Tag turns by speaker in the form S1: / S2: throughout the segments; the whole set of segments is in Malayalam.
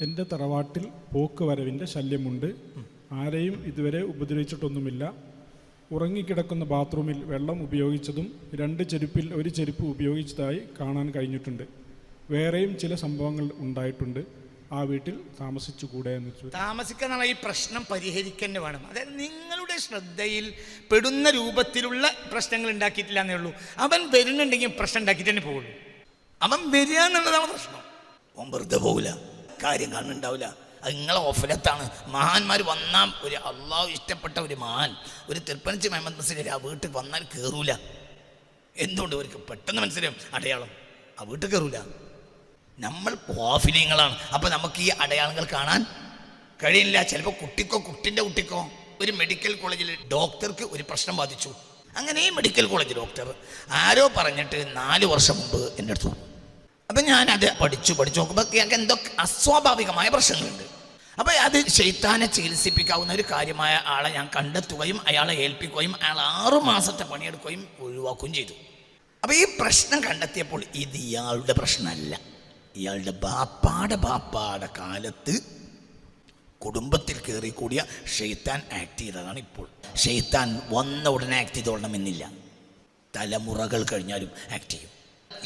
S1: എന്റെ തറവാട്ടിൽ പോക്ക് വരവിന്റെ ശല്യമുണ്ട്. ആരെയും ഇതുവരെ ഉപദ്രവിച്ചിട്ടൊന്നുമില്ല. ഉറങ്ങിക്കിടക്കുന്ന ബാത്റൂമിൽ വെള്ളം ഉപയോഗിച്ചതും രണ്ട് ചെരുപ്പിൽ ഒരു ചെരുപ്പ് ഉപയോഗിച്ചതായി കാണാൻ കഴിഞ്ഞിട്ടുണ്ട്. വേറെയും ചില സംഭവങ്ങൾ ഉണ്ടായിട്ടുണ്ട്. ആ വീട്ടിൽ താമസിച്ചുകൂടെ എന്ന് വെച്ചു
S2: താമസിക്കാനുള്ള ഈ പ്രശ്നം പരിഹരിക്കേണ്ടി വേണം. അതായത് നിങ്ങളുടെ ശ്രദ്ധയിൽ പെടുന്ന രൂപത്തിലുള്ള പ്രശ്നങ്ങൾ ഉണ്ടാക്കിയിട്ടില്ല എന്നേ ഉള്ളൂ. അവൻ വരുന്നുണ്ടെങ്കിൽ പ്രശ്നം ഉണ്ടാക്കിയിട്ട് തന്നെ പോകുള്ളൂ അവൻ വരിക എന്നുള്ളതാണ് പ്രശ്നം. ഓൻ വെറുതെ പോകില്ല കാര്യം കാണുന്നുണ്ടാവില്ല അത് നിങ്ങളെ ഓഫലത്താണ്. മഹാന്മാർ വന്നാൽ ഒരു അള്ളാഹു ഇഷ്ടപ്പെട്ട ഒരു മഹാൻ ഒരു തിരുപ്പനച്ചി മുഹമ്മദ് മസ്ലിം ആ വീട്ടിൽ വന്നാൽ കയറൂല എന്തുകൊണ്ട് അവർക്ക് പെട്ടെന്ന് മനസ്സിലാവും? അടയാളം. ആ വീട്ടിൽ കയറൂല നമ്മൾ ഓഫിലിയങ്ങളാണ് അപ്പോൾ നമുക്ക് ഈ അടയാളങ്ങൾ കാണാൻ കഴിയില്ല ചിലപ്പോൾ കുട്ടിക്കോ കുട്ടിന്റെ കുട്ടിക്കോ ഒരു മെഡിക്കൽ കോളേജിൽ ഡോക്ടർക്ക് ഒരു പ്രശ്നം ബാധിച്ചു. അങ്ങനെ ഈ മെഡിക്കൽ കോളേജ് ഡോക്ടർ ആരോ പറഞ്ഞിട്ട് നാല് വർഷം മുമ്പ് എന്റെ അടുത്ത് അപ്പം ഞാനത് പഠിച്ചു പഠിച്ചു നോക്കുമ്പോൾ ഞങ്ങൾക്ക് എന്തോ അസ്വാഭാവികമായ പ്രശ്നങ്ങളുണ്ട്. അപ്പോൾ അത് ശൈത്താനെ ചികിത്സിപ്പിക്കാവുന്ന ഒരു കാര്യമായ ആളെ ഞാൻ കണ്ടെത്തുകയും അയാളെ ഏൽപ്പിക്കുകയും അയാൾ ആറു മാസത്തെ പണിയെടുക്കുകയും ഒഴിവാക്കുകയും ചെയ്തു. അപ്പോൾ ഈ പ്രശ്നം കണ്ടെത്തിയപ്പോൾ ഇത് ഇയാളുടെ പ്രശ്നമല്ല. ഇയാളുടെ ബാപ്പാടെ ബാപ്പാടെ കാലത്ത് കുടുംബത്തിൽ കയറി കൂടിയ ഷെയ്ത്താൻ ആക്ട് ചെയ്തതാണ് ഇപ്പോൾ. ഷെയ്ത്താൻ വന്ന ഉടനെ ആക്ട് ചെയ്തോളണമെന്നില്ല. തലമുറകൾ കഴിഞ്ഞാലും ആക്ട് ചെയ്യും.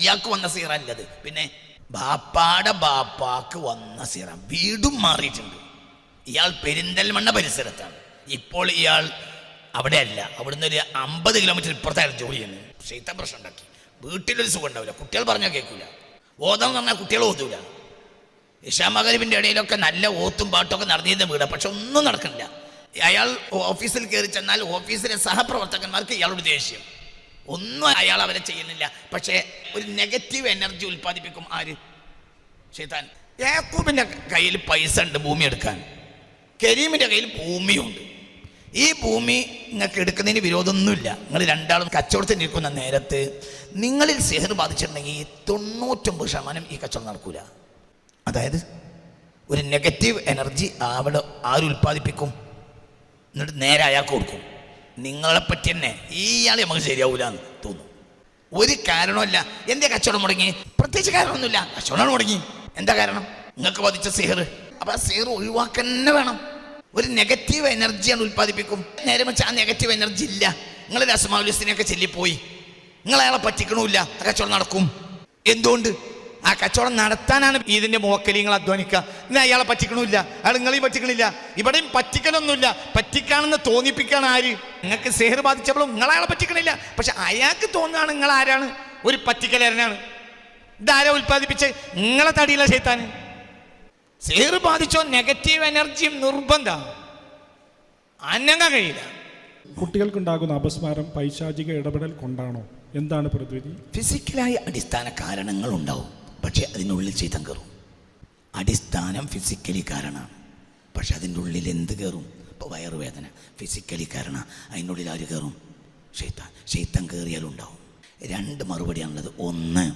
S2: ഇയാൾക്ക് വന്ന സീറല്ലത് പിന്നെ ബാപ്പാടെ ബാപ്പാക്ക് വന്ന സീറ. വീടും മാറിയിട്ടുണ്ട്. ഇയാൾ പെരിന്തൽമണ്ണ പരിസരത്താണ്. ഇപ്പോൾ ഇയാൾ അവിടെ അല്ല അവിടുന്ന് ഒരു അമ്പത് കിലോമീറ്റർ ഇപ്പുറത്തായിരുന്നു ജോലി ചെയ്യുന്നത് ഷെയ്ത്താൻ പ്രശ്നം ഉണ്ടാക്കി. വീട്ടിലൊരു സുഖം ഉണ്ടാവില്ല. കുട്ടികൾ പറഞ്ഞാൽ കേൾക്കൂല. ഓതം പറഞ്ഞാൽ കുട്ടികൾ ഓതൂല. ഇഷാമകരിവിന്റെ ഇടയിലൊക്കെ നല്ല ഓത്തും പാട്ടൊക്കെ നടന്നിരുന്ന വീട്. പക്ഷെ ഒന്നും നടക്കണില്ല അയാൾ ഓഫീസിൽ കയറി ചെന്നാൽ ഓഫീസിലെ സഹപ്രവർത്തകന്മാർക്ക് ഇയാളോട് ദേഷ്യം. ഒന്നും അയാൾ അവരെ ചെയ്യുന്നില്ല. പക്ഷേ ഒരു നെഗറ്റീവ് എനർജി ഉൽപ്പാദിപ്പിക്കും ആര്? ഷെയ്ത്താൻ യാക്കൂബിന്റെ കയ്യിൽ പൈസ ഉണ്ട് ഭൂമി എടുക്കാൻ. കരീമിന്റെ കയ്യിൽ ഭൂമിയുണ്ട്. ഈ ഭൂമി നിങ്ങൾക്ക് എടുക്കുന്നതിന് വിരോധമൊന്നുമില്ല. നിങ്ങൾ രണ്ടാളും കച്ചവടത്തിൽ നിൽക്കുന്ന നേരത്ത് നിങ്ങളിൽ സിഹർ ബാധിച്ചിട്ടുണ്ടെങ്കിൽ തൊണ്ണൂറ്റൊമ്പത് ശതമാനം ഈ കച്ചവടം നടക്കൂല. അതായത് ഒരു നെഗറ്റീവ് എനർജി അവിടെ ആര് ഉൽപ്പാദിപ്പിക്കും? എന്നിട്ട് നേരെ അയാൾക്ക് കൊടുക്കും. നിങ്ങളെ പറ്റി തന്നെ ഇയാൾ നമുക്ക് ശരിയാവൂല എന്ന് തോന്നും. ഒരു കാരണമല്ല എന്തേ കച്ചവടം മുടങ്ങി? പ്രത്യേകിച്ച് കാരണമൊന്നുമില്ല. കച്ചവടം മുടങ്ങി. എന്താ കാരണം? നിങ്ങൾക്ക് ബാധിച്ച സിഹർ അപ്പൊ ആ സിഹർ ഒഴിവാക്കന്നെ വേണം. ഒരു നെഗറ്റീവ് എനർജിയാണ് ഉൽപ്പാദിപ്പിക്കും. നേരെ വെച്ചാൽ ആ നെഗറ്റീവ് എനർജി ഇല്ല. നിങ്ങൾ രസമാവലിസിനെയൊക്കെ ചെല്ലിപ്പോയി. നിങ്ങൾ അയാളെ പറ്റിക്കണമില്ല കച്ചവടം നടക്കും. എന്തുകൊണ്ട്? ആ കച്ചവടം നടത്താനാണ് ഇതിന്റെ മോക്കലിങ്ങൾ അധ്വാനിക്കുക. ഇന്ന് അയാളെ പറ്റിക്കണില്ല. അയാൾ നിങ്ങളെയും പറ്റിക്കണില്ല. ഇവിടെയും പറ്റിക്കലൊന്നുമില്ല. പറ്റിക്കാണെന്ന് തോന്നിപ്പിക്കാണ് ആര്? നിങ്ങൾക്ക് സെഹർ ബാധിച്ചപ്പോഴും നിങ്ങൾ അയാളെ പറ്റിക്കണില്ല. പക്ഷെ അയാൾക്ക് തോന്നുകയാണ് നിങ്ങൾ ആരാണ്? ഒരു പറ്റിക്കലരനാണ്. ഇതാരാ ഉൽപ്പാദിപ്പിച്ച്? നിങ്ങളെ തടിയില്ല ചേത്താൻ സെഹർ ബാധിച്ചോ? നെഗറ്റീവ് എനർജിയും നിർബന്ധം. അനങ്ങ കഴിയില്ല.
S1: കുട്ടികൾക്കുണ്ടാകുന്ന അപസ്മാരം പൈശാചിക ഇടപെടൽ കൊണ്ടാണോ? എന്താണ് പ്രതിവിധി?
S2: ഫിസിക്കലായ അടിസ്ഥാന കാരണങ്ങൾ ഉണ്ടാവും പക്ഷെ അതിനുള്ളിൽ ചെയ്തം കയറും. അടിസ്ഥാനം ഫിസിക്കലി കാരണമാണ് പക്ഷെ അതിന്റെ ഉള്ളിൽ എന്ത് കയറും? ഇപ്പോൾ വയറുവേദന. ഫിസിക്കലി കാരണം. അതിനുള്ളിൽ ആര് കയറും? ഷെയ്ത്താൻ ഷെയ്ത്താൻ കയറിയാലുണ്ടാവും രണ്ട് മറുപടിയാണുള്ളത്. ഒന്ന്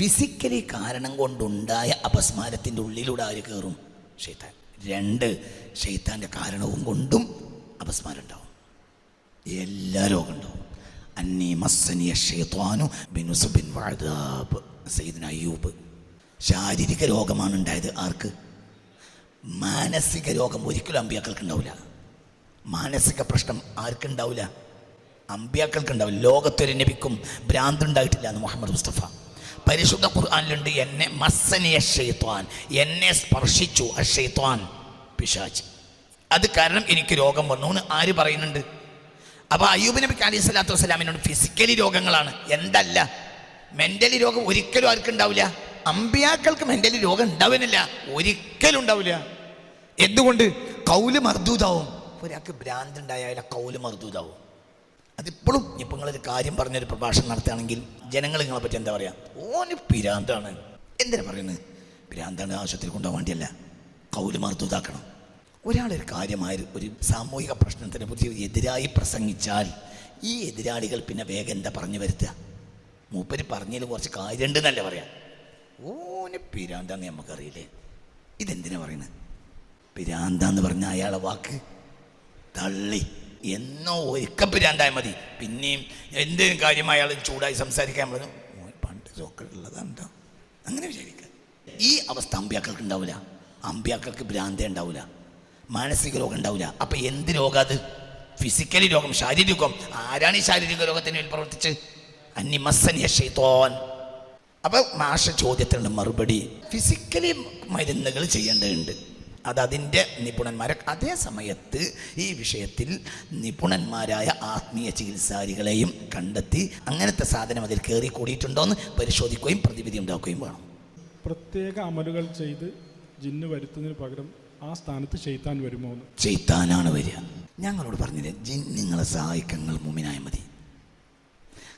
S2: ഫിസിക്കലി കാരണം കൊണ്ടുണ്ടായ അപസ്മാരത്തിന്റെ ഉള്ളിലൂടെ ആര് കയറും? ഷെയ്ത്താൻ രണ്ട് ഷെയ്ത്താന്റെ കാരണവും കൊണ്ടും അപസ്മാരം ഉണ്ടാവും. എല്ലാ രോഗം ഉണ്ടാവും. അന്നീ മസ്സനിയ ഷെയ്ത്വാനു ബിനുസുബിൻ വഅദാബ്. സയ്യിദ്ന അയ്യൂബ്. ശാരീരിക രോഗമാണ് ഉണ്ടായത്. ആർക്ക്? മാനസിക രോഗം ഒരിക്കലും അമ്പിയാക്കൾക്ക് ഉണ്ടാവില്ല മാനസിക പ്രശ്നം ആർക്കുണ്ടാവില്ല? അമ്പിയാക്കൾക്ക് ഉണ്ടാവില്ല ലോകത്തൊരു നബിക്കും ഭ്രാന്ത് ഉണ്ടായിട്ടില്ല എന്ന് മുഹമ്മദ് മുസ്തഫ. പരിശുദ്ധ ഖുർആാനിലുണ്ട് എന്നെ മസ്സനി ഷെയ്ത്വാൻ എന്നെ സ്പർശിച്ചു അഷെയ്ത്വാൻ പിശാജ് അത് കാരണം എനിക്ക് രോഗം വന്നു എന്ന് ആര് പറയുന്നുണ്ട്? അപ്പോൾ അയ്യൂബ് നബിക്ക് അലൈഹി സ്വലാത്തു വസ്സലാമിനോട് ഫിസിക്കലി രോഗങ്ങളാണ്. എന്തല്ല? മെന്റലി രോഗം ഒരിക്കലും ആർക്കും ഉണ്ടാവില്ല. അമ്പിയാക്കൾക്ക് മെന്റലി രോഗം ഉണ്ടാവുന്നില്ല ഒരിക്കലും ഉണ്ടാവില്ല. എന്തുകൊണ്ട്? കൗൽ മർദൂതാവും ഒരാൾക്ക് ഭ്രാന്ത് ഉണ്ടായാൽ കൗൽ മർദൂതാവും അതിപ്പോഴും ഇപ്പം നിങ്ങളൊരു കാര്യം പറഞ്ഞൊരു പ്രഭാഷണം നടത്തുകയാണെങ്കിൽ ജനങ്ങൾ നിങ്ങളെ പറ്റി എന്താ പറയുക ഓന് പിരാന്താണ് എന്തിനാ പറയുന്നത് പിരാന്താണ് ആശുപത്രി കൊണ്ടുപോകാൻ വേണ്ടിയല്ല. കൗൽ മർദൂതാക്കണം ഒരാളൊരു കാര്യമായ ഒരു സാമൂഹിക പ്രശ്നത്തിനെ പറ്റി എതിരായി പ്രസംഗിച്ചാൽ ഈ എതിരാളികൾ പിന്നെ വേഗം എന്താ പറഞ്ഞു വരുത്തുക? മൂപ്പര് പറഞ്ഞതിൽ കുറച്ച് കാര്യമുണ്ടെന്നല്ലേ പറയാം. ഓനെ പിരാന്താന്ന് നമുക്കറിയില്ലേ ഇതെന്തിനാ പറയുന്നത് പിരാന്താന്ന് പറഞ്ഞ അയാളെ വാക്ക് തള്ളി. എന്നോ ഒരിക്ക പിരാന്തായ മതി. പിന്നെയും എന്തെങ്കിലും കാര്യം അയാൾ ചൂടായി സംസാരിക്കാൻ പറഞ്ഞു "ഓൻ പണ്ട് സോക്കളുള്ളതാണ്ടോ അങ്ങനെ വിചാരിക്കുക ഈ അവസ്ഥ അമ്പ്യാക്കൾക്ക് ഉണ്ടാവില്ല അമ്പ്യാക്കൾക്ക് ഭ്രാന്തേ ഉണ്ടാവില്ല മാനസിക രോഗം ഉണ്ടാവില്ല അപ്പൊ എന്ത് രോഗം അത്? ഫിസിക്കലി രോഗം ശാരീരികം ആരാണ് ഈ ശാരീരിക രോഗത്തിന് പ്രവർത്തിച്ച് അന്യമസനിയ ഷെയ്തോൻ അപ്പോൾ മാഷ ചോദ്യത്തിനുള്ള മറുപടി ഫിസിക്കലി മരുന്നുകൾ ചെയ്യേണ്ടതുണ്ട്. അത് അതിന്റെ നിപുണന്മാരെ അതേ സമയത്ത് ഈ വിഷയത്തിൽ നിപുണന്മാരായ ആത്മീയ ചികിത്സാരികളെയും കണ്ടെത്തി അങ്ങനത്തെ സാധനം അതിൽ കയറി കൂടിയിട്ടുണ്ടോ എന്ന് പരിശോധിക്കുകയും പ്രതിവിധി ഉണ്ടാക്കുകയും വേണം.
S1: പ്രത്യേക അമലുകൾ ചെയ്ത് ജിന്ന് വരുത്തുന്നതിന് പകരം ആ സ്ഥാനത്ത് ചെയ്ത്താൻ വരുമോ ചെയ്താനാണ്
S2: ചെയ്ത്താനാണ് വരിക. ഞങ്ങളോട് പറഞ്ഞില്ലേ ജിൻ നിങ്ങളെ സഹായിക്കങ്ങൾ മുമിനായ മതി.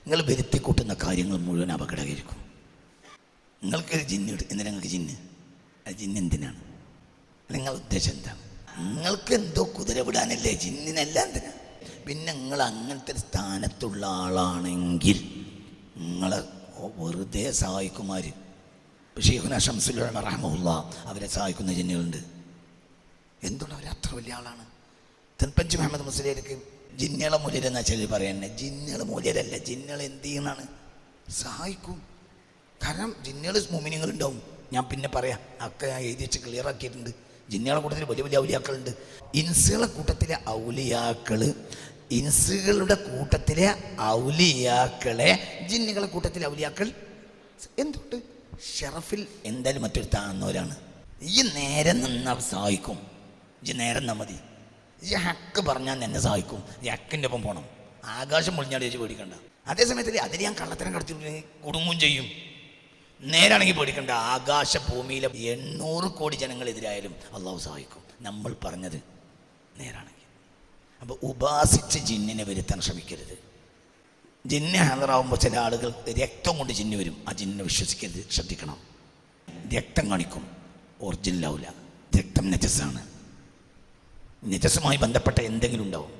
S2: നിങ്ങൾ വരുത്തിക്കൂട്ടുന്ന കാര്യങ്ങൾ മുഴുവൻ അപകടമായിരിക്കും നിങ്ങൾക്കൊരു ജിന്ന് ഇട് എന്തിനാ നിങ്ങൾക്ക് ജിന്ന്? ആ ജിന്ന് എന്തിനാണ്? നിങ്ങൾ ഉദ്ദേശം എന്താ നിങ്ങൾക്ക് എന്തോ കുതിര വിടാനല്ലേ? ജിന്നിനല്ല എന്തിനാ? പിന്നെ നിങ്ങൾ അങ്ങനത്തെ സ്ഥാനത്തുള്ള ആളാണെങ്കിൽ നിങ്ങളെ വെറുതെ സഹായിക്കുമാർ ഷെയ്ഖുന ഷംസുൽ റഹമുല്ല അവരെ സഹായിക്കുന്ന ജിന്നുകളുണ്ട്. എന്തുകൊണ്ട് അവർ അത്ര വലിയ ആളാണ്? തെൻപഞ്ച് മുഹമ്മദ് മുസ്ലിർക്ക് ജിന്നുകളെ മൂല്യരെന്നാ ചിലർ പറയുന്നത് ജിന്നുകൾ മൂല്യരല്ല. ജിന്നുകൾ എന്ത് ചെയ്യുന്നതാണ് സഹായിക്കും. കാരണം ജിന്നുകൾ മുമിനിങ്ങൾ ഉണ്ടാവും ഞാൻ പിന്നെ പറയാം. ഒക്കെ ഞാൻ എഴുതി വെച്ച് ക്ലിയർ ആക്കിയിട്ടുണ്ട്. ജിന്നുകളെ കൂട്ടത്തിൽ വലിയ വലിയ ഔലിയാക്കളുണ്ട്. ഇൻസുകളെ കൂട്ടത്തിലെ ഔലിയാക്കൾ ഇൻസുകളുടെ കൂട്ടത്തിലെ ഔലിയാക്കളെ ജിന്നുകളെ കൂട്ടത്തിലെ ഔലിയാക്കൾ എന്തുകൊണ്ട് ഷെറഫിൽ എന്തായാലും മറ്റൊരു താഴ്ന്നവരാണ് ഈ നേരെ നിന്നാൽ സഹായിക്കും. ഈ നേരം നിന്നാൽ മതി. ഈ ഹക്ക് പറഞ്ഞാൽ എന്നെ സഹായിക്കും. ഈ ഹക്കിന്റെ ഒപ്പം പോകണം ആകാശം പൊളിഞ്ഞാൽ ചേച്ചി പേടിക്കണ്ട. അതേസമയത്തിൽ അതിൽ ഞാൻ കള്ളത്തരം കടത്തി കുടുങ്ങും ചെയ്യും. നേരാണെങ്കിൽ പേടിക്കണ്ട. ആകാശ ഭൂമിയിലെ എണ്ണൂറ് കോടി ജനങ്ങളെതിരായാലും അള്ളാഹു സഹായിക്കും. നമ്മൾ പറഞ്ഞത് നേരാണെങ്കിൽ. അപ്പോൾ ഉപാസിച്ച് ജിന്നിനെ വരുത്താൻ ശ്രമിക്കരുത്. ജിന്നെ ഹാജറാവുമ്പോൾ ചില ആളുകൾ രക്തം കൊണ്ട് ജിന്ന് വരും. ആ ജിന്നിനെ വിശ്വസിക്കരുത്. ശ്രദ്ധിക്കണം. രക്തം കാണിക്കും. ഒറിജിനൽ ഒറിജിനലാവില്ല രക്തം നജസ്സാണ് നജസ്സുമായി ബന്ധപ്പെട്ട എന്തെങ്കിലും ഉണ്ടാവും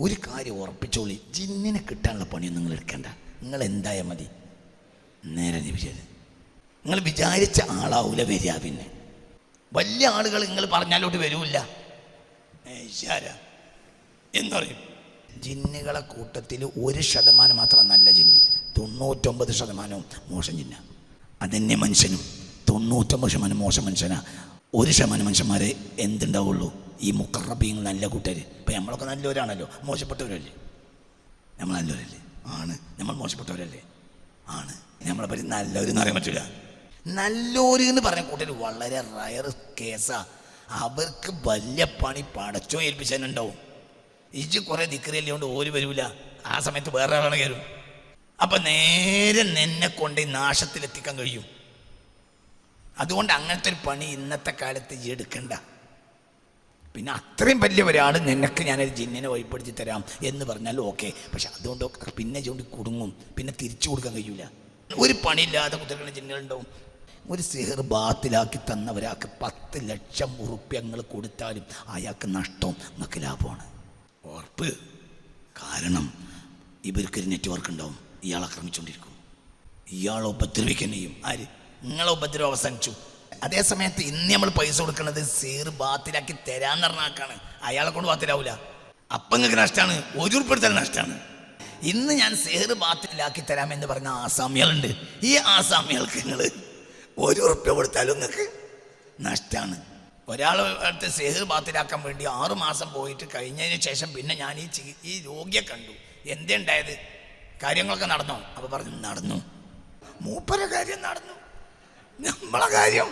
S2: ഒരു കാര്യം ഉറപ്പിച്ചോളി. ജിന്നിനെ കിട്ടാനുള്ള പണിയൊന്നും നിങ്ങൾ എടുക്കേണ്ട. നിങ്ങൾ എന്തായാൽ മതി. നേരെ വിചാരം നിങ്ങൾ വിചാരിച്ച ആളാവൂല വരിക പിന്നെ. വലിയ ആളുകൾ നിങ്ങൾ പറഞ്ഞാലോട്ട് വരൂല്ല. എന്ന് പറയും. ജിന്നുകളെ കൂട്ടത്തിൽ ഒരു ശതമാനം മാത്രം നല്ല ജിന്ന്. തൊണ്ണൂറ്റൊമ്പത് ശതമാനവും മോശം ജിന്ന. അതന്നെ മനുഷ്യനും തൊണ്ണൂറ്റൊമ്പത് ശതമാനം മോശം മനുഷ്യനാ. ഒരു ശതമാനം മനുഷ്യന്മാരെ എന്തുണ്ടാവുള്ളൂ? ഈ മുക്കറബീങ്ങൾ നല്ല കൂട്ടർ ഇപ്പം നമ്മളൊക്കെ നല്ലവരാണല്ലോ. മോശപ്പെട്ടവരല്ലേ? നമ്മൾ നല്ലവരല്ലേ? ആണ്. നമ്മൾ മോശപ്പെട്ടവരല്ലേ? ആണ്. നമ്മളെ പറ്റി നല്ലവരെന്ന് പറയാൻ പറ്റില്ല നല്ലവർ എന്ന് പറഞ്ഞ കൂട്ടർ വളരെ റയർ കേസാ അവർക്ക് വലിയ പണി പടച്ചോ ഏൽപ്പിച്ചതിനുണ്ടാവും ഇജ് കുറെ ദിക്കറിയല്ലേ കൊണ്ട് ഓര് വരൂല. ആ സമയത്ത് വേറെ ആളാണ് കയറും അപ്പൊ നേരെ നിന്നെ കൊണ്ട് നാശത്തിലെത്തിക്കാൻ കഴിയും. അതുകൊണ്ട് അങ്ങനത്തെ ഒരു പണി ഇന്നത്തെ കാലത്ത് എടുക്കണ്ട. പിന്നെ അത്രയും വലിയ ഒരാൾ നിനക്ക് ഞാനൊരു ജിന്നിനെ വഴിപ്പെടുത്തി തരാം എന്ന് പറഞ്ഞാൽ ഓക്കെ. പക്ഷെ അതുകൊണ്ട് പിന്നെ ചൂണ്ടി കുടുങ്ങും. പിന്നെ തിരിച്ചു കൊടുക്കാൻ കഴിയൂല. ഒരു പണിയില്ലാതെ കുതിരകളുടെ ജിന്നുകളുണ്ടാവും ഒരു സിഹർ ബാത്തിലാക്കി തന്ന ഒരാൾക്ക് പത്ത് ലക്ഷം ഉറുപ്പ്യങ്ങൾ കൊടുത്താലും അയാൾക്ക് നഷ്ടവും നമുക്ക് ലാഭമാണ്. ഉറപ്പ്. കാരണം ഇവർക്കൊരു നെറ്റ്വർക്ക് ഉണ്ടാവും. ഇയാൾ ആക്രമിച്ചുകൊണ്ടിരിക്കും. ഇയാളെ ഉപദ്രവിക്കാൻ ചെയ്യും ആര്? നിങ്ങളെ ഉപദ്രവം അവസാനിച്ചു. അതേ സമയത്ത് ഇന്ന് നമ്മൾ പൈസ കൊടുക്കുന്നത് സീർ ബാത്തിലാക്കി തരാന്ന് പറഞ്ഞാക്കാണ് അയാളെ കൊണ്ട് ബാത്തിലാവൂല. അപ്പം നിങ്ങൾക്ക് നഷ്ടമാണ് ഒരു ഉൾപ്പെടുത്തൽ നഷ്ടമാണ് ഇന്ന് ഞാൻ സേർ ബാത്തിലാക്കി തരാമെന്ന് പറഞ്ഞ ആസാമികളുണ്ട്. ഈ ആസാമികൾക്ക് നിങ്ങൾ ഒരു ഉറുപ്പ്യ കൊടുത്താലും നിങ്ങൾക്ക് നഷ്ടമാണ് ഒരാൾ അടുത്ത് സേഹ് ബാത്തിലാക്കാൻ വേണ്ടി ആറു മാസം പോയിട്ട് കഴിഞ്ഞതിന് ശേഷം പിന്നെ ഞാൻ ഈ ഈ രോഗിയെ കണ്ടു. എന്തേ ഉണ്ടായത്? കാര്യങ്ങളൊക്കെ നടന്നോ? അപ്പോൾ പറഞ്ഞു നടന്നു. മൂപ്പര കാര്യം നടന്നു. നമ്മളെ കാര്യം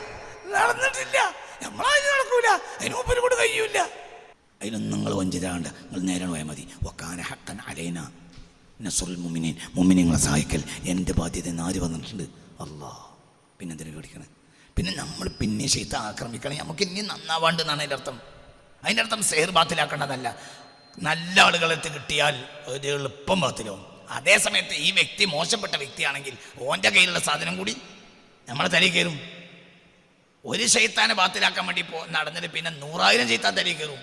S2: നടന്നിട്ടില്ല. നമ്മളതിന് നടക്കൂല. അതിന് മൂപ്പര് കൊണ്ട് കഴിയൂല. അതിനൊന്നും നിങ്ങൾ വഞ്ചിതാണ്ട് നിങ്ങൾ നേരെ പോയാൽ മതി. ഒക്കാന ഹക്കൻ അലൈന. നസുൽ മുമിനീൻ മുമിനിങ്ങളെ സഹായിക്കൽ. എന്റെ ബാധ്യത എന്ന് ആര് വന്നിട്ടുണ്ട്? അള്ളാ. പിന്നെ എന്തിനു പേടിക്കണേ പിന്നെ നമ്മൾ പിന്നെ ചെയ്ത് ആക്രമിക്കണേ. നമുക്ക് ഇനി നന്നാവാണ്ട് എന്നാണ് അതിന്റെ അർത്ഥം. അതിന്റെ അർത്ഥം സേർ ബാത്തിലാക്കേണ്ടതല്ല. നല്ല ആളുകളെത്ത് കിട്ടിയാൽ ഒരു എളുപ്പം ബാത്തിലാവും. അതേസമയത്ത് ഈ വ്യക്തി മോശപ്പെട്ട വ്യക്തിയാണെങ്കിൽ ഓന്റെ കയ്യിലുള്ള സാധനം കൂടി നമ്മളെ തലയിൽ കയറും. ഒരു ശൈത്താനെ ബാത്തിലാക്കാൻ വേണ്ടി പോ നടന്നിട്ട് പിന്നെ നൂറായിരം ശൈത്താൻ തലയിൽ കയറും.